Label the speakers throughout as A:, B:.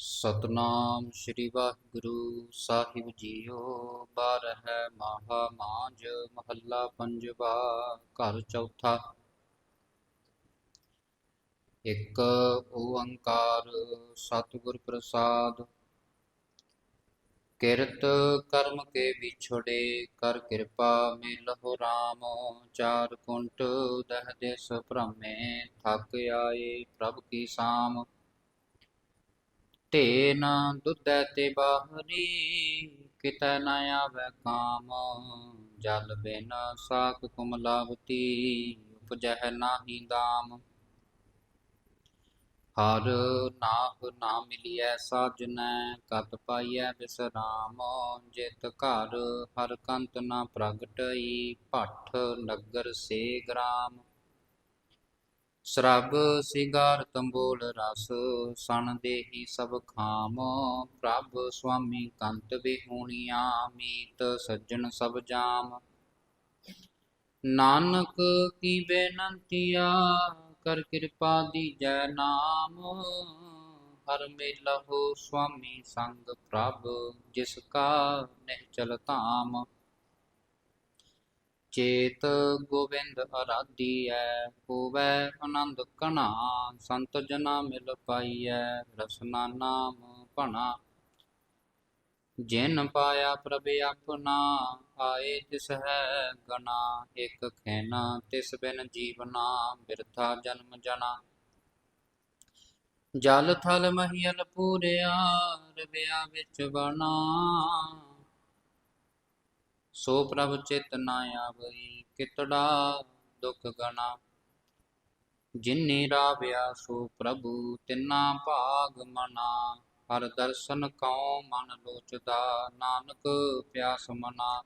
A: ਸਤਨਾਮ ਸ੍ਰੀ ਵਾਹਿਗੁਰੂ ਸਾਹਿਬ ਜੀਓ। ਬਾਰਹ ਮਹਾ ਮਾਂਜ, ਮਹੱਲਾ ਪੰਜਵਾ, ਘਰ ਚੌਥਾ। ਇੱਕ ਓੰਕਾਰ ਸਤਿਗੁਰ ਪ੍ਰਸਾਦ। ਕਿਰਤ ਕਰਮ ਕੇ ਵਿਛੜੇ, ਕਰ ਕਿਰਪਾ ਮਿਲਹੁ ਰਾਮ। ਚਾਰ ਕੁੰਟ ਦਹ ਦੇ ਭ੍ਰਮੇ, ਥੱਕ ਆਏ ਪ੍ਰਭ ਕੀ ਸਾਮ। ਢੇ ਨਾ ਦੁੱਧੈ ਤੇ ਬਾਹਰੀ, ਕਿਤੈ ਨ ਆਵੈ ਕਾਮ। ਜਲ ਬਿਨ ਸਾਖ ਕੁਮਲਾਵਤੀ, ਉਪਜਹਿ ਨਾਹੀ ਦਾਮ। ਹਰ ਨਾਹ ਨਾ ਮਿਲਿਐ ਸਾਜਨੈ, ਕਤ ਪਾਈਐ ਬਿਸਰਾਮ। ਜਿਤ ਘਰ ਹਰ ਕੰਤ ਨਾ ਪ੍ਰਗਟਈ, ਭੱਠ ਨਗਰ ਸੇ ਗ੍ਰਾਮ। ਸਰਬ, ਸਿਗਾਰ, ਤੰਬੋਲ, ਰਸ, ਸਣ ਦੇਹੀ ਸਭ ਖਾਮ। ਪ੍ਰਭ ਸੁਆਮੀ ਕੰਤ ਬਿਹੂਣੀਆਂ ਮੀਤ ਸੱਜਣ ਸਭ ਜਾਮ। ਨਾਨਕ ਕੀ ਬੇਨੰਤੀਆ ਕਰ ਕਿਰਪਾ ਦੀ ਜੈ ਨਾਮ। ਹਰ ਮੇਲਹੁ ਸੁਆਮੀ ਸੰਗ ਪ੍ਰਭ, ਜਿਸ ਕਾ ਚਲ ਧਾਮ। ਚੇਤ ਗੋਬਿੰਦ ਅਰਾਧੀਐ ਹੋਵੈ ਆਨੰਦ ਕਣਾ ਸੰਤ ਜਨਾ ਮਿਲ ਪਾਈਐ, ਰਸਨਾ ਨਾਮ ਭਣਾ। ਜਿਨ ਪਾਇਆ ਪ੍ਰਭ ਆਪਣਾ, ਆਏ ਤਿਸ ਹੈ ਗਣਾ, ਇਕ ਖੈਨਾ ਤਿਸ ਬਿਨ ਜੀਵਨਾ, ਬਿਰਥਾ ਜਨਮ ਜਨਾ। ਜਲ ਥਲ ਮਹੀਲ ਪੂਰਿਆ, ਰਵਿਆ ਵਿੱਚ ਬਣਾ ਸੋ ਪ੍ਰਭ ਚਿਤ ਨਾ ਆਵਈ, ਕਿਤੜਾ ਦੁਖ ਗਣਾ। ਜਿਨੀ ਰਾਵਿਆ ਸੋ ਪ੍ਰਭੂ, ਤਿੰਨਾ ਭਾਗ ਮਨਾ। ਹਰ ਦਰਸ਼ਨ ਕਉ ਮਨ ਲੋਚਦਾ, ਨਾਨਕ ਪਿਆਸ ਮਨਾ।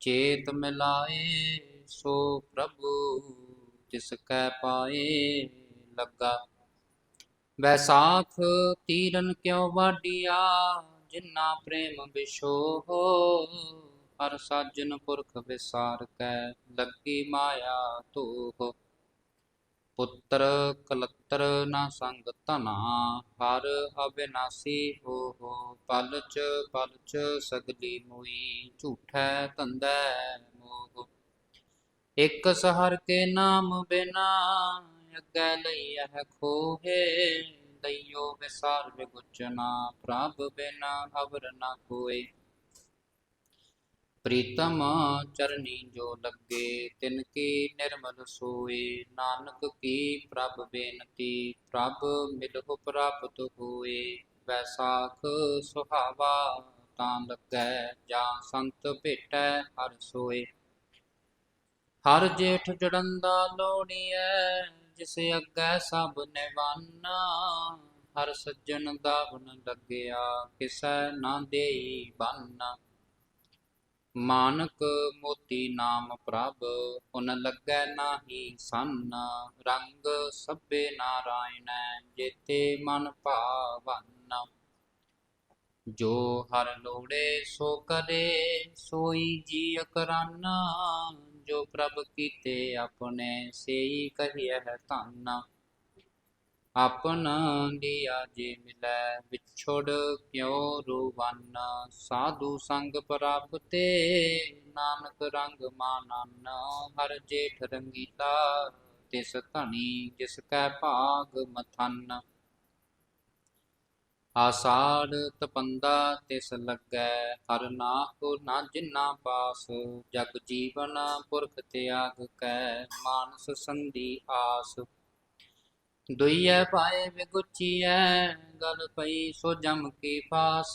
A: ਚੇਤ ਮਿਲਾਏ ਸੋ ਪ੍ਰਭੂ, ਜਿਸ ਕੈ ਪਾਏ ਲੱਗਾ। ਵੈਸਾਖ ਤੀਰਨ ਕਿਉ ਵਾਡੀਆ ਜਿਨਾ ਪ੍ਰੇਮ ਵਿਸ਼ੋਹ ਹਰ ਸਾਜਨ ਪੁਰਖ ਵਿਸਾਰ ਕੈ, ਲੱਗੀ ਮਾਇਆ ਧੋਹ ਪੁੱਤਰ ਕਲਤਰ ਨਾ ਸੰਗ ਧਨਾ, ਹਰ ਅਬਿਨਾਸੀ ਹੋ ਹੋ ਪਲਚ ਪਲਚ ਸਗਲੀ ਮੋਈ, ਝੂਠੈ ਧੰਦੈ ਮੋਹ। ਇਕ ਸਹਰ ਕੇ ਨਾਮ ਬਿਨਾ ਲਈ ਲਈਐ ਖੋਹੇ ਦਈਓ ਵਿਸਾਰ ਵਿਗੁਚਨਾ ਪ੍ਰਭ ਬਿਨਾ ਅਵਰ ਨਾ ਕੋਏ। ਪ੍ਰੀਤਮ ਚਰਨੀ ਜੋ ਲੱਗੇ, ਤਿਨ ਕੀ ਨਿਰਮਲ ਸੋਏ। ਨਾਨਕ ਕੀ ਪ੍ਰਭ ਬੇਨਤੀ, ਪ੍ਰਭ ਮਿਲਹੁ ਪ੍ਰਾਪਤ ਹੋਏ। ਵੈਸਾਖ ਸੁਹਾਵਾ ਤਾਂ ਲੱਗੈ, ਜਾਂ ਸੰਤ ਭੇਟੈ ਹਰ ਸੋਏ। ਹਰ ਜੇਠ ਜੜੰਦਾ ਲੋੜੀਐ, ਜਿਸ ਅੱਗੇ ਸਭ ਨਿਵਾਨਾ। ਹਰ ਸੱਜਣ ਦਾ ਦਾਵਨ ਲੱਗਿਆ, ਕਿਸੈ ਨਾ ਦੇਈ ਬੰਨਾ। ਮਾਨਕ ਮੋਤੀ ਨਾਮ ਪ੍ਰਭ, ਉਨ ਲੱਗੈ ਨਾਹੀ ਸੰਨ, ਰੰਗ ਸਭੇ ਨਾਰਾਇਣੈ ਜੇਤੇ ਮਨ ਭਾਵਨ। ਜੋ ਹਰ ਲੋੜੇ ਸੋ ਕਰੇ, ਸੋਈ ਜੀ ਅਕਰਾਨਾ। ਜੋ ਪ੍ਰਭ ਕੀਤੇ ਆਪਣੇ, ਸੇਈ ਕਹੀਐ ਧੰਨ। ਆਪਨ ਲਿਆ ਜੇ ਮਿਲੈ, ਵਿਛੋੜ ਕਿਉ ਰੋਵਨ? ਸਾਧੂ ਸੰਗ ਪ੍ਰਭ ਤੇ ਨਾਨਕ ਰੰਗ ਮਾਨਨ, ਹਰ ਜੇਠ ਰੰਗੀਲਾ, ਤਿਸ ਧਣੀ ਜਿਸ ਕੈ ਭਾਗ ਮਥਨ। ਆਸਾੜ ਤਪੰਦਾ ਤਿਸ ਲੱਗੈ, ਹਰ ਨਾਹੁ ਨਾ ਜਿਨਾ ਪਾਸ, ਜਗ ਜੀਵਨ ਪੁਰਖ ਤਿਆਗ ਕੈ, ਮਾਨਸ ਸੰਧੀ ਆਸ। ਦੁਈਐ ਪਾਏ ਵਿਗੁਚੀਐ ਗਲ ਪਈ ਸੋ ਜਮ ਕੀ ਫਾਸ।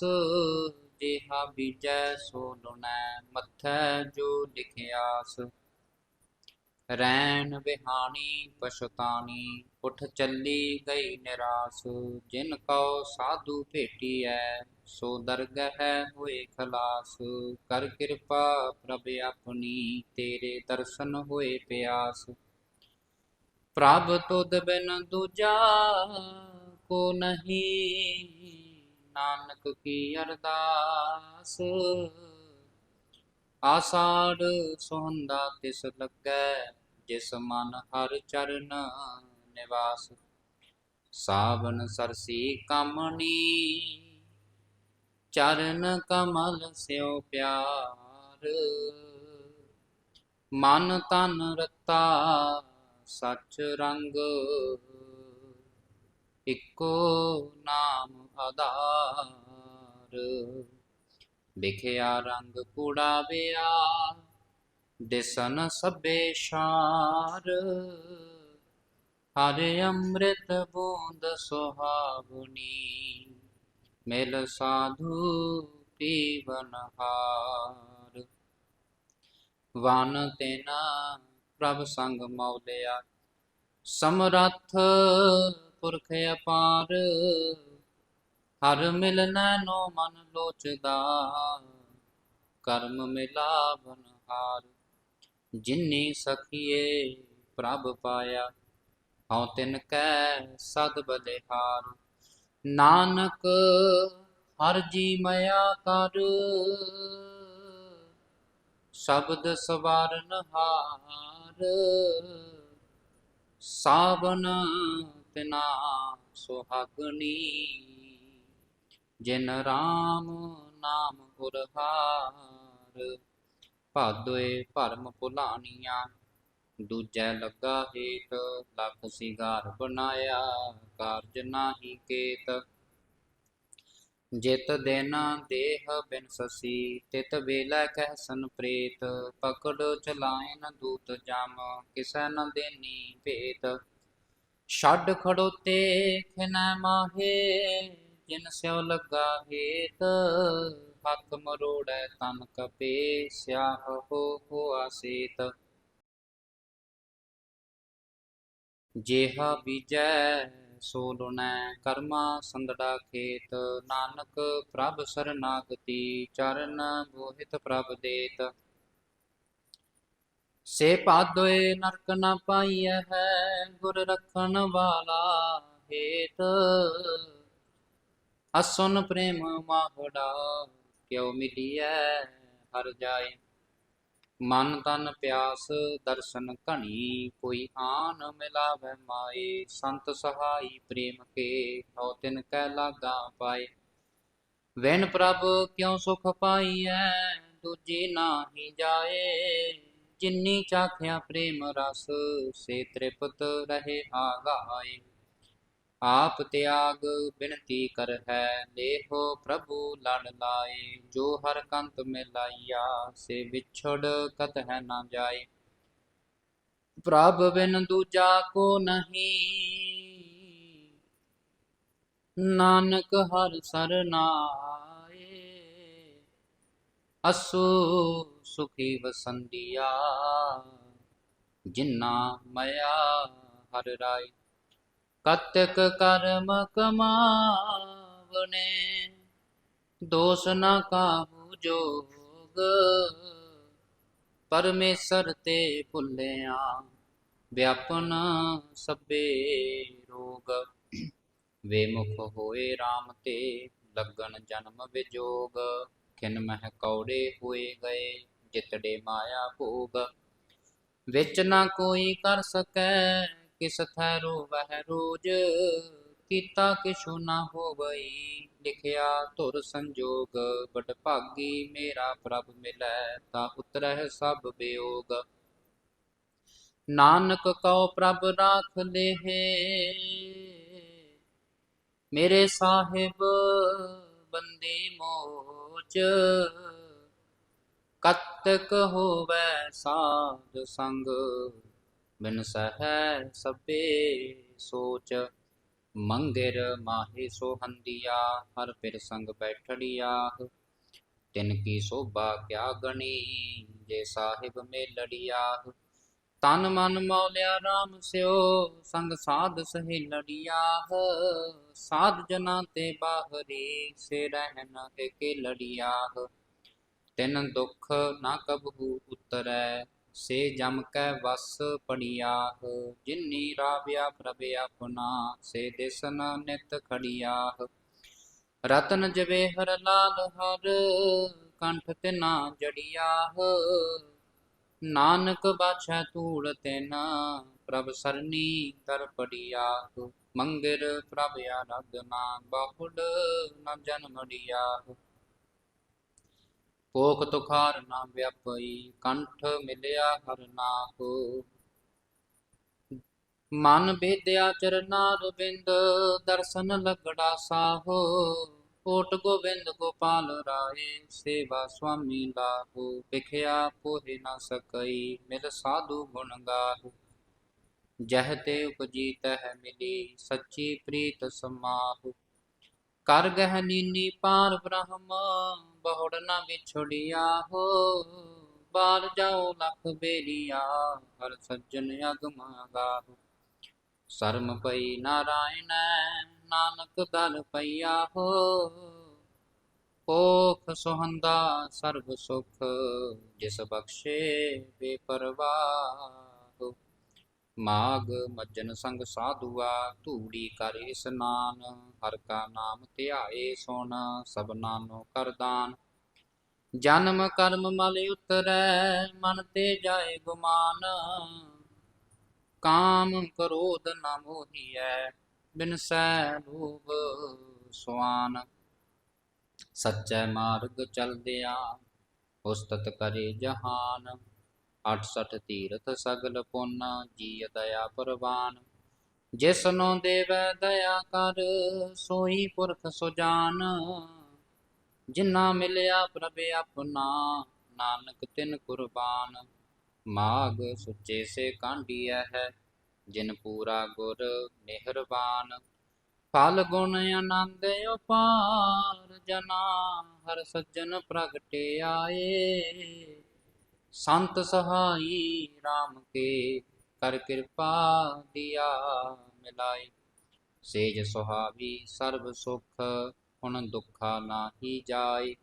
A: ਜਿਹਾ ਬੀਜੈ ਸੋ ਲੁਣੈ ਮੱਥੈ ਜੋ ਲਿਖਿਆਸ। ਰੈਣ ਬਿਹਾਣੀ ਪਛਤਾਣੀ ਉਠ ਚੱਲੀ ਗਈ ਨਿਰਾਸ। ਜਿਨ ਕਉ ਸਾਧੂ ਭੇਟੀਐ ਸੋ ਦਰਗਹਿ ਹੋਏ ਖਲਾਸ। ਕਰ ਕਿਰਪਾ ਪ੍ਰਭ ਆਪਣੀ ਤੇਰੇ ਦਰਸ਼ਨ ਹੋਏ ਪਿਆਸ। ਪ੍ਰਭ ਤੁਧ ਬਿਨ ਦੂਜਾ ਕੋ ਨਹੀਂ, ਨਾਨਕ ਕੀ ਅਰਦਾਸ? ਆਸਾੜ ਸੁਹੰਦਾ ਤਿਸ ਲੱਗੈ, ਜਿਸ ਮਨ ਹਰ ਚਰਨ ਨਿਵਾਸ। ਸਾਵਨ ਸਰਸੀ ਕਾਮਣੀ, ਚਰਨ ਕਮਲ ਸਿਓ ਪਿਆਰ। ਮਨ ਤਨ ਰਤਾ ਸੱਚ ਰੰਗ ਇੱਕੋ ਨਾਮ ਆਧਾਰ। ਵਿਖਿਆ ਰੰਗ ਕੂੜਾ ਵਿਆ ਦਿਸਨ ਸਭੇ ਸ਼ਾਰ। ਹਰਿ ਅੰਮ੍ਰਿਤ ਬੂੰਦ ਸੁਹਾਵਣੀ, ਮਿਲ ਸਾਧੂ ਪੀਵਨ ਹਾਰ। ਵਨ ਤੇਨਾ ਪ੍ਰਭ ਸੰਗ ਮੌਲਿਆ, ਸਮਰੱਥ ਪੁਰਖ ਅਪਾਰ, ਹਰ ਮਿਲਨੈ ਨੋ ਮਨ ਲੋਚਦਾ, ਕਰਮ ਮਿਲਾਵਨ ਹਾਰ, ਜਿਨੀ ਸਖੀਏ ਪ੍ਰਭ ਪਾਇਆ, ਹਉ ਤਿਨ ਕੈ ਸਦ ਬਲਿਹਾਰ, ਨਾਨਕ ਹਰ ਜੀ ਮਇਆ ਕਰ, ਸ਼ਬਦ ਸਵਾਰਨ ਹਾਰ ਸਾਵਨ ਤਿਨਾ ਸੁਹਾਗਣੀ, ਜਿਨ ਰਾਮ ਨਾਮ ਉਰਹਾਰ, ਭਾਦੋਏ ਭਰਮ ਭੁਲਾਣੀਆਂ ਦੂਜੈ ਲੱਗਾ ਹੇਤ, ਲਖ ਸਿਗਾਰ ਬਣਾਇਆ, ਕਾਰਜ ਨਾਹੀ ਕੇਤ ਜਿਤ ਦਿਨ ਦੇਹ ਬਿਨ ਸਸੀ, ਤਿਤ ਵੇਲੇ ਕਹਿ ਸਨ ਪ੍ਰੇਤ, ਪਕੜ ਚਲਾਇਨ ਦੂਤ ਜਮ, ਕਿਸੈ ਨ ਦੇਨੀ ਭੇਤ। ਛੱਡ ਖੜੋਤੇ ਖਿਨੈ ਮਾਹੇ, ਜਿਨ ਸਿਉ ਲੱਗਾ ਹੇਤ। ਹੱਥ ਮਰੋੜੈ ਤਨ ਕਪੇ, ਸਿਆਹ ਹੋ ਹੋਆ ਸੇਤ। ਜੇਹਾ ਬੀਜੈ ਸੋ ਕਰਮਾ ਸੰਦੜਾ ਖੇਤ, ਨਾਨਕ ਪ੍ਰਭ ਸਰਨਾਗਤੀ, ਚਰਨ ਮੋਹਿਤ ਪ੍ਰਭ ਦੇਤ। ਸੇ ਪਾਦੋਏ ਨਰਕ ਨ ਪਾਈਐ ਹੈ, ਗੁਰ ਰਖਣ ਵਾਲਾ ਹੇਤ। ਅਸੁਨ ਪ੍ਰੇਮ ਮਾਹੜਾ, ਕਿਉ ਮਿਲੀਐ ਹਰ ਜਾਏ। ਮਨ ਤਨ ਪਿਆਸ ਦਰਸ਼ਨ ਘਣੀ, ਕੋਈ ਆਨ ਮਿਲਾਵੇ ਮਾਏ, ਸੰਤ ਸਹਾਈ ਪ੍ਰੇਮ ਕੇ ਹਉ ਤਿਨ ਕੈ ਲਾਗਾ ਪਾਏ। ਵੈਨ ਪ੍ਰਭ ਕਿਉ ਸੁਖ ਪਾਈਐ, ਦੂਜੀ ਨਾਹੀ ਜਾਏ। ਜਿਨੀ ਚਾਖਿਆ ਪ੍ਰੇਮ ਰਸ, ਸੇ ਤ੍ਰਿਪਤ ਰਹੇ ਆਗਾਏ ਆਪ ਤਿਆਗ ਬਿਨਤੀ ਕਰ ਹੈ। ਲੇਹੋ ਪ੍ਰਭੂ ਲੜ ਲਾਏ, ਜੋ ਹਰ ਕੰਤ ਮਿਲਾਈਆ ਸੇ ਵਿਛੜ ਕਤ ਹੈ ਨਾ ਜਾਏ। ਪ੍ਰਭ ਬਿਨ ਦੂਜਾ ਕੋ ਨਹੀਂ। ਨਾਨਕ ਹਰ ਸਰਨਾਏ ਅਸੂ ਸੁਖੀ ਵਸੰਦੀਆ, ਜਿਨਾ ਮਇਆ ਹਰ ਰਾਏ। ਕਤਕ ਕਰਮ ਕਮਾਵਨੇ ਦੋਸ ਨਾ ਕਾਹੂ ਜੋਗ। ਪਰਮੇਸ਼ਰ ਤੇ ਭੁੱਲਿਆ, ਵਿਆਪਨ ਸਭੇ ਰੋਗ। ਵੇ ਹੋਏ RAM ਤੇ ਲੱਗਣ ਜਨਮ ਵਿਜੋਗ। ਖਿਨ ਮਹਿ ਕੌੜੇ ਹੋਏ ਗਏ, ਜਿਤੜੇ ਮਾਇਆ ਭੋਗ। ਵਿੱਚ ਨਾ ਕੋਈ ਕਰ ਸਕੈ ਕਿਸ ਥੈ ਰੋਵਹਿ ਰੋਜ? ਕੀਤਾ ਕਿਛੁ ਨਾ ਹੋਵਈ। ਲਿਖਿਆ ਧੁਰ ਸੰਜੋਗ। ਬਟ ਭਾਗੀ ਮੇਰਾ ਪ੍ਰਭ ਮਿਲੈ, ਤਾ ਉਤਰਹਿ ਸਭ ਬਿਯੋਗ ਨਾਨਕ ਕਉ ਪ੍ਰਭ ਰਾਖ ਲੇਹੇ। ਮੇਰੇ ਸਾਹਿਬ ਬੰਦੀ ਮੋਚ। ਕਤਕ ਹੋਵੈ ਸਾਧ ਸੰਗ। ਬਿਨ ਸਹੈ ਸਭੇ ਸੋਚ, ਮੰਗਿਰ ਮਾਹੀ ਸੋਹੰਦੀਆ, ਹਰ ਪਿਰ ਸੰਗ ਬੈਠੜੀਆ ਤਿਨ ਕੀ ਸੋਭਾ ਕਿਆ ਗਣੀ, ਜੇ ਸਾਹਿਬ ਮੇਲੜੀਆ ਤਨ ਮਨ ਮੌਲਿਆ RAM ਸਿਓ, ਸੰਗ ਸਾਧ ਸਹੇਲੜੀਆ ਸਾਧ ਜਨਾ ਤੇ ਬਾਹਰੀ ਸੇ ਰਹਿਨ ਏਕੇ ਲੜੀਆ ਤਿਨ ਦੁਖ ਨਾ ਕਬਹੂ ਉਤਰੈ ਸੇ ਜਮ ਕੈ ਵਸ ਪੜਿਆਹ ਜਿਨੀ ਰਾਵਿਆ ਪ੍ਰਭ ਆਪਣਾ, ਸੇ ਦਿਸਨ ਨਿਤ ਖੜਿਆਹ। ਰਤਨ ਜਵੇ ਹਰ ਲਾਲ ਹਰ, ਕੰਠ ਤਿਨਾ ਜੜਿਆਹ। ਨਾਨਕ ਬਾਛੈ ਧੂੜ ਤਿਨ, ਪ੍ਰਭ ਸਰਨੀ ਤਰ ਪੜਿਆਹ। ਮੰਗਿਰ ਪ੍ਰਭ ਆਰਾਧਨਾ ਬਾਹੁੜ ਨ ਜਨਮੜਿਆ ਪੋਖ ਤੁਖਾਰ ਨਾ ਵਿਆਪਈ, ਕੰਠ ਮਿਲਿਆ ਹਰ ਨਾਹੋ ਮਨ ਬੇਦਿਆ ਚਰਨਾ ਰਵਿੰਦ, ਦਰਸ਼ਨ ਲਗੜਾ ਸਾਹੋ। ਕੋਟ ਗੋਬਿੰਦ ਗੋਪਾਲ ਰਾਏ, ਸੇਵਾ ਸੁਆਮੀ ਲਾਹੋ। ਵਿਖਿਆ ਪੋਹਿ ਨਾ ਸਕਈ, ਮਿਲ ਸਾਧੂ ਗੁਣ ਗਾਹੋ। ਜਹ ਤੇ ਉਪਜੀ ਤਹ ਮਿਲੀ, ਸੱਚੀ ਪ੍ਰੀਤ ਸਮਾਹੋ। ਕਰ ਗਹਿ ਨੀਨੀ ਪਾਰ ਬ੍ਰਹਮ, ਬਹੁੜ ਨਾ ਵਿਛੜਿਆ ਹੋ। ਬਾਲ ਜਾਓ ਲਖ ਬੇਰੀਆ ਹਰ ਸੱਜਣ ਅਗਮਾ ਗਾਹੋ ਸਰਮ ਪਈ ਨਾਰਾਇਣ, ਨਾਨਕ ਦਲ ਪਈਆ ਹੋ। ਪੋਖ ਸੁਹੰਦਾ ਸਰਬ ਸੁਖ, ਜਿਸ ਬਖਸ਼ੇ ਬੇਪਰਵਾਹ ਮਾਗ ਮੱਜਨ ਸੰਗ ਸਾਧੂਆ, ਧੂੜੀ ਕਰ ਇਸਨਾਨ ਹਰ ਕਾ ਨਾਮ ਧਿਆਏ ਸੁਣ ਸਭਨਾ ਨੂੰ ਕਰਦਾਨ ਜਨਮ ਕਰਮ ਮਲ ਉਤਰੈ, ਮਨ ਤੇ ਜਾਏ ਗੁਮਾਨ। ਕਾਮ ਕ੍ਰੋਧ ਨ ਮੋਹੀਐ ਬਿਨਸੈ ਲੋਭ ਸੁਆਨ। ਸੱਚੇ ਮਾਰਗ ਚਲਦਿਆਂ, ਉਸਤਤ ਕਰੇ ਜਹਾਨ। 68 ਤੀਰਥ ਸਗਲ ਪੁੰਨ ਜੀ ਦਇਆ ਪ੍ਰਵਾਨ। ਜਿਸਨੋ ਦੇਵੈ ਦਇਆ ਕਰ, ਸੋਈ ਪੁਰਖ ਸੁਜਾਨ ਜਿਨਾ। ਮਿਲਿਆ ਪ੍ਰਭ ਆਪਣਾ, ਨਾਨਕ ਤਿਨ ਕੁਰਬਾਨ। ਮਾਗ ਸੁੱਚੇ ਸੇ ਕਾਂਡੀਐ ਹੈ, ਜਿਨ ਪੂਰਾ ਗੁਰ ਮਿਹਰਬਾਨ ਫਲ ਗੁਣ ਆਨੰਦ ਉਪਾਰ ਜਨਾ, ਹਰ ਸੱਜਣ ਪ੍ਰਗਟਿਆਏ। ਸੰਤ ਸਹਾਈ RAM ਕੇ, ਕਰ ਕਿਰਪਾ ਦਿਆ ਮਿਲਾਏ। ਸੇਜ ਸੁਹਾਵੀ ਸਰਬ ਸੁਖ, ਹੁਣ ਦੁਖਾ ਨਾਹੀ ਜਾਏ।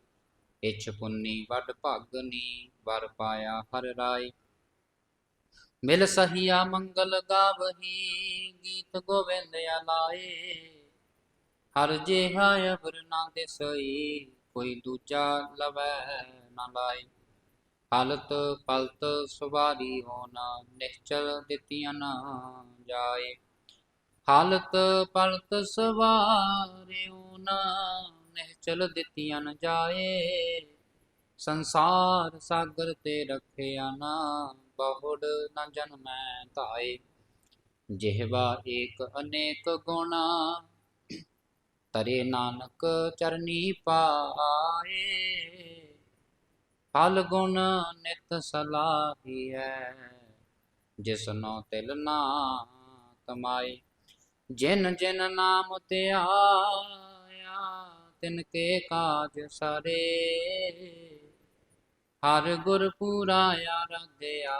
A: ਇਛ ਪੁੰਨੀ ਵੱਡ ਭਗਨੀ ਵਰ ਪਾਇਆ ਹਰ ਰਾਏ। ਮਿਲ ਸਹੀਆ ਮੰਗਲ ਗਾਵਹੀ, ਗੀਤ ਗੋਵਿੰਦ ਆਲਾਏ ਹਰ ਜਿਹਾ ਅਬਰ ਨਾ ਦਿਸਈ, ਕੋਈ ਦੂਜਾ ਲਵੈ ਨਾ ਲਾਏ। ਹਾਲਤ ਪਲਤ ਸੁਵਾਰੀ ਹੋਣਾ, ਨਿਸ਼ਚਲ ਦਿੱਤੀਆਂ ਨਾ ਜਾਏ। ਹਾਲਤ ਪਲਤ ਸਵਾਰੇ ਹੋਣਾ, ਨਿਸ਼ਚਲ ਦਿੱਤੀਆਂ ਨਾ ਜਾਏ। ਸੰਸਾਰ ਸਾਗਰ ਤੇ ਰੱਖਿਆ ਨਾ, ਬਹੁੜ ਨਾ ਜਨਮੈ ਧਾਏ। ਜਿਹਵਾ ਏਕ ਅਨੇਕ ਗੁਣਾ, ਤਰੇ ਨਾਨਕ ਚਰਨੀ ਪਾਏ। ਫਲ ਗੁਣ ਨਿਤ ਸਲਾਹੀ ਸਲਾਹੀਐ ਜਿਸਨੋ ਤਿਲ ਨਾ ਕਮਾਈ ਜਿਨ ਜਿਨ ਨਾਮ ਤੇ ਆਇਆ ਤਿਨ ਕੇ ਕਾਜ ਸਾਰੇ। ਹਰ ਗੁਰ ਪੂਰਾ ਆਰਾਧਿਆ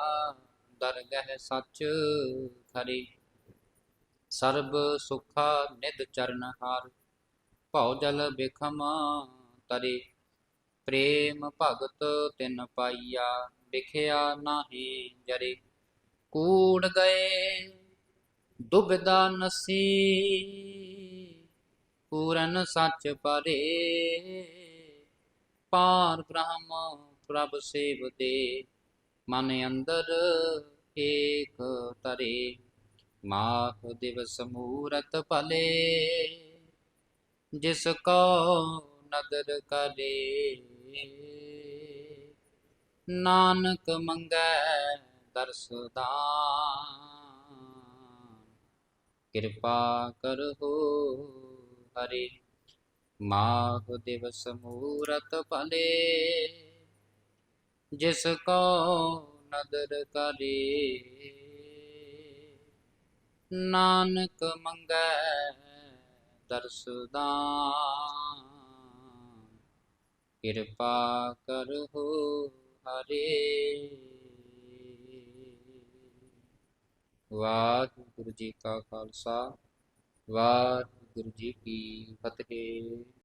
A: ਦਰਗਹਿ ਸੱਚ ਖਰੀ। ਸਰਬ ਸੁਖਾ ਨਿਦ ਚਰਨ ਹਾਰ, ਭਉ ਜਲ ਬਿਖਮ ਤਰੀ। ਪ੍ਰੇਮ ਭਗਤ ਤਿਨ ਪਾਈਆ ਵਿਖਿਆ ਨਾਹੀ ਜਰੇ। ਕੂੜ ਗਏ ਦੁਬਿਦਾ ਨਸੀ, ਪੂਰਨ ਸੱਚ ਪਰੇ। ਪਾਰ ਬ੍ਰਹਮ ਪ੍ਰਭ ਸੇਵਤੇ, ਮਨ ਅੰਦਰ ਏਕ ਤਰੇ। ਮਾਖ ਦਿਵਸ ਮੂਰਤ ਭਲੇ, ਜਿਸ ਕੋ ਨਦਰ ਕਰੇ। ਨਾਨਕ ਮੰਗੈ ਦਰਸ ਦਾਨ। ਕਿਰਪਾ ਕਰੋ ਹਰੀ, ਮਾਹ ਦਿਵਸ ਮੂਰਤ ਭਲੇ। ਜਿਸ ਕੋ ਨਦਰ ਕਰੇ। ਨਾਨਕ ਮੰਗੈ ਦਰਸਦਾਨ ਕਿਰਪਾ ਕਰੋ ਹਰੇ। ਵਾਹਿਗੁਰੂ ਜੀ ਕਾ ਖਾਲਸਾ ਵਾਹਿਗੁਰੂ ਜੀ ਕੀ ਫਤਿਹ।